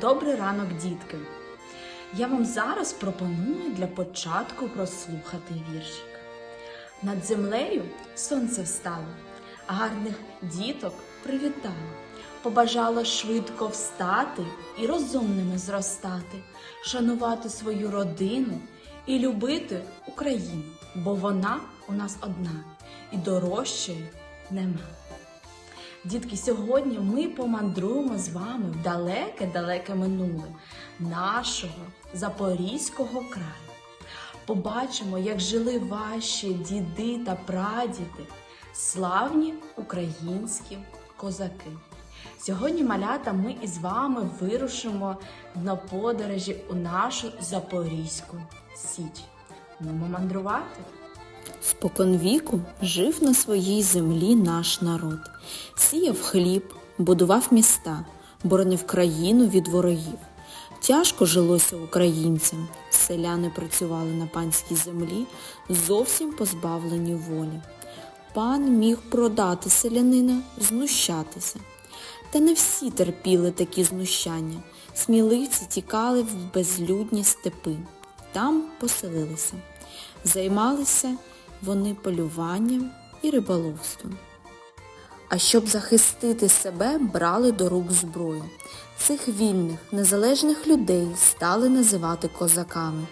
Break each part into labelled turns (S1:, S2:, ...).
S1: Добрий ранок, дітки! Я вам зараз пропоную для початку прослухати віршик. Над землею сонце встало, гарних діток привітало, побажало швидко встати і розумними зростати, шанувати свою родину і любити Україну, бо вона у нас одна і дорожчої нема. Дітки, сьогодні ми помандруємо з вами в далеке-далеке минуле нашого Запорізького краю. Побачимо, як жили ваші діди та прадіди, славні українські козаки. Сьогодні, малята, ми із вами вирушимо на подорожі у нашу Запорізьку Січ. Немо мандрувати.
S2: Споконвіку жив на своїй землі наш народ, сіяв хліб, будував міста, боронив країну від ворогів. Тяжко жилося українцям, селяни працювали на панській землі, зовсім позбавлені волі. Пан міг продати селянина, знущатися. Та не всі терпіли такі знущання. Сміливці тікали в безлюдні степи, там поселилися. Займалися вони полюванням і риболовством. А щоб захистити себе, брали до рук зброю. Цих вільних, незалежних людей стали називати козаками.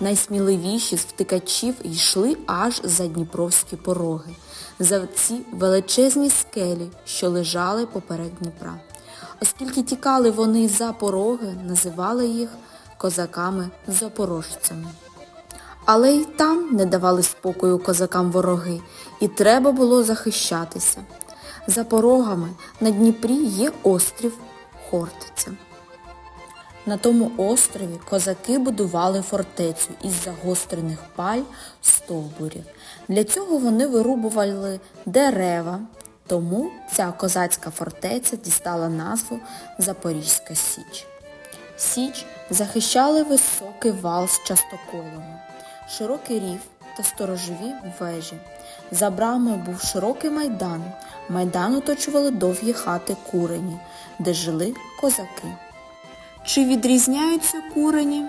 S2: Найсміливіші з втикачів йшли аж за дніпровські пороги, за ці величезні скелі, що лежали поперед Дніпра. Оскільки тікали вони за пороги, називали їх козаками-запорожцями. Але й там не давали спокою козакам вороги, і треба було захищатися. За порогами на Дніпрі є острів Хортиця. На тому острові козаки будували фортецю із загострених паль стовбурів. Для цього вони вирубували дерева, тому ця козацька фортеця дістала назву Запорізька Січ. Січ захищали високий вал з частоколами, широкий рів та сторожові вежі. За брамою був широкий майдан. Майдан оточували довгі хати курені, де жили козаки. Чи відрізняються курені?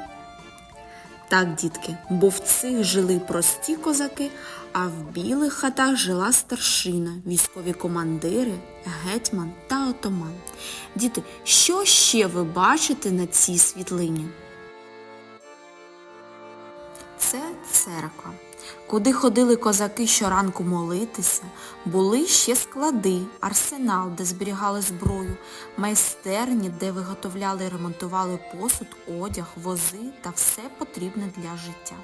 S2: Так, дітки, бо в цих жили прості козаки, а в білих хатах жила старшина, військові командири, гетьман та отаман. Діти, що ще ви бачите на цій світлині? Це церква, куди ходили козаки щоранку молитися, були ще склади, арсенал, де зберігали зброю, майстерні, де виготовляли і ремонтували посуд, одяг, вози та все потрібне для життя.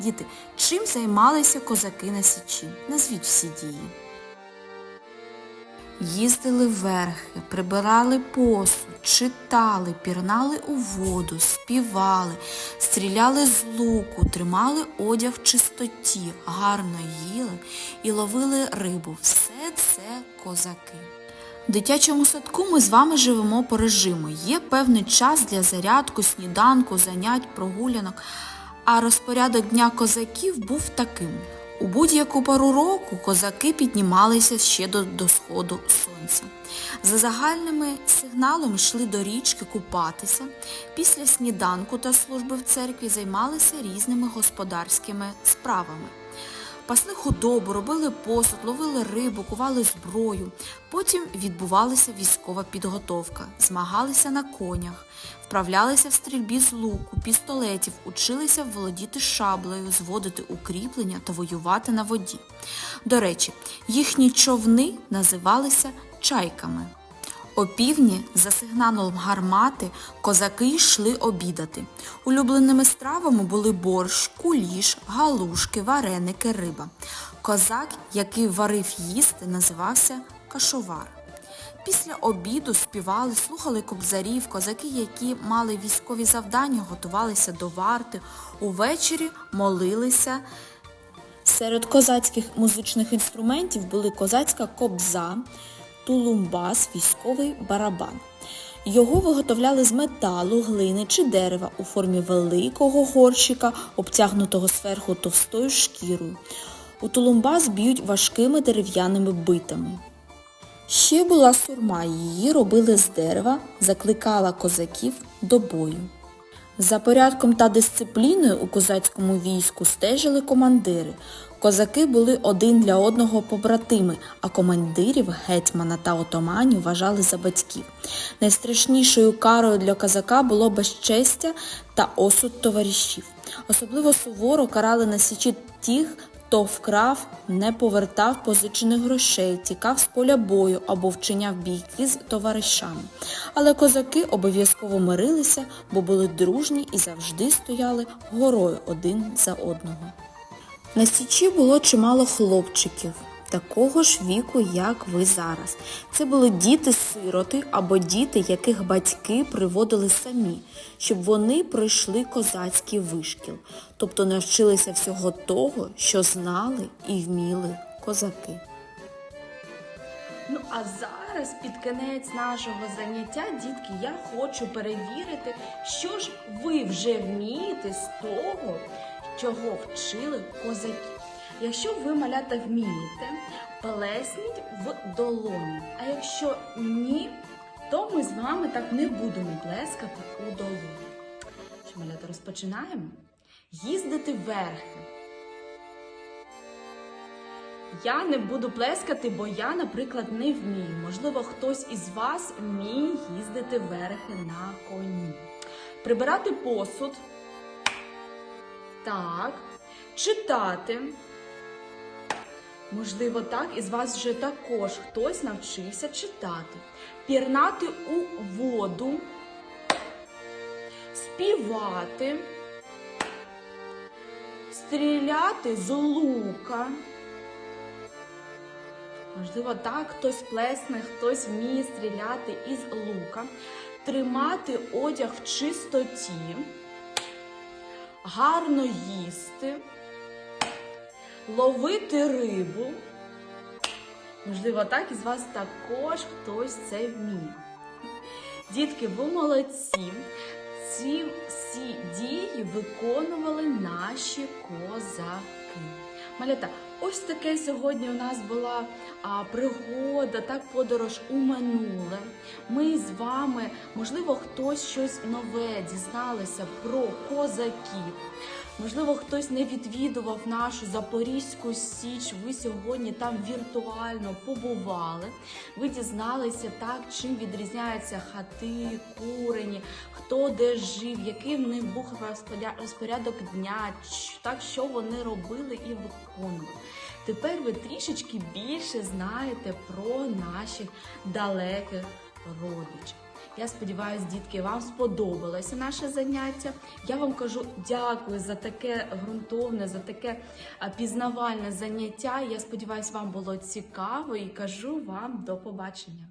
S2: Діти, чим займалися козаки на січі? Назвіть всі дії. Їздили верхи, прибирали посуд, читали, пірнали у воду, співали, стріляли з луку, тримали одяг в чистоті, гарно їли і ловили рибу. Все це козаки. В дитячому садку ми з вами живемо по режиму. Є певний час для зарядку, сніданку, занять, прогулянок. А розпорядок дня козаків був таким. У будь-яку пару року козаки піднімалися ще до, до сходу сонця. За загальними сигналом йшли до річки купатися. Після сніданку та служби в церкві займалися різними господарськими справами. Пасли худобу, робили посуд, ловили рибу, кували зброю. Потім відбувалася військова підготовка, змагалися на конях, вправлялися в стрільбі з луку, пістолетів, училися володіти шаблею, зводити укріплення та воювати на воді. До речі, їхні човни називалися чайками. Опівдні за сигналом гармати козаки йшли обідати. Улюбленими стравами були борщ, куліш, галушки, вареники, риба. Козак, який варив їсти, називався кашовар. Після обіду співали, слухали кобзарів, козаки, які мали військові завдання, готувалися до варти. Увечері молилися. Серед козацьких музичних інструментів були козацька кобза, тулумбас, військовий барабан. Його виготовляли з металу, глини чи дерева у формі великого горщика, обтягнутого зверху товстою шкірою. У тулумбас б'ють важкими дерев'яними битами. Ще була сурма, її робили з дерева, закликала козаків до бою. За порядком та дисципліною у козацькому війську стежили командири. Козаки були один для одного побратими, а командирів, гетьмана та отоманів вважали за батьків. Найстрашнішою карою для козака було безчестя та осуд товаришів. Особливо суворо карали на січі тих, хто вкрав, не повертав позичених грошей, тікав з поля бою або вчиняв бійки з товаришами. Але козаки обов'язково мирилися, бо були дружні і завжди стояли горою один за одного. На січі було чимало хлопчиків, такого ж віку, як ви зараз. Це були діти-сироти або діти, яких батьки приводили самі, щоб вони пройшли козацький вишкіл, тобто навчилися всього того, що знали і вміли козаки.
S1: Ну а зараз під кінець нашого заняття, дітки, я хочу перевірити, що ж ви вже вмієте з того, чого вчили козаки. Якщо ви малята вмієте, плесніть в долоні. А якщо ні, то ми з вами так не будемо плескати у долоні. Що, малята, розпочинаємо? Їздити верхи. Я не буду плескати, бо я, наприклад, не вмію. Можливо, хтось із вас вміє їздити верхи на коні. Прибирати посуд. Так. Читати. Можливо, так, із вас вже також хтось навчився читати. Пірнати у воду. Співати. Стріляти з лука. Можливо, так, хтось плесне, хтось вміє стріляти із лука, тримати одяг в чистоті, гарно їсти, ловити рибу. Можливо, так із вас також хтось це вміє. Дітки, ви молодці. Ці всі дії виконували наші козаки. Малята, ось таке сьогодні у нас була а, пригода, так подорож у минуле. Ми з вами, можливо, хтось щось нове дізналися про козаків. Можливо, хтось не відвідував нашу Запорізьку Січ. Ви сьогодні там віртуально побували. Ви дізналися так, чим відрізняються хати, курені, хто де жив, який в них був розпорядок дня, так що вони робили і виконували. Тепер ви трішечки більше знаєте про наших далеких родичів. Я сподіваюся, дітки, вам сподобалося наше заняття. Я вам кажу дякую за таке ґрунтовне, за таке пізнавальне заняття. Я сподіваюся, вам було цікаво і кажу вам до побачення.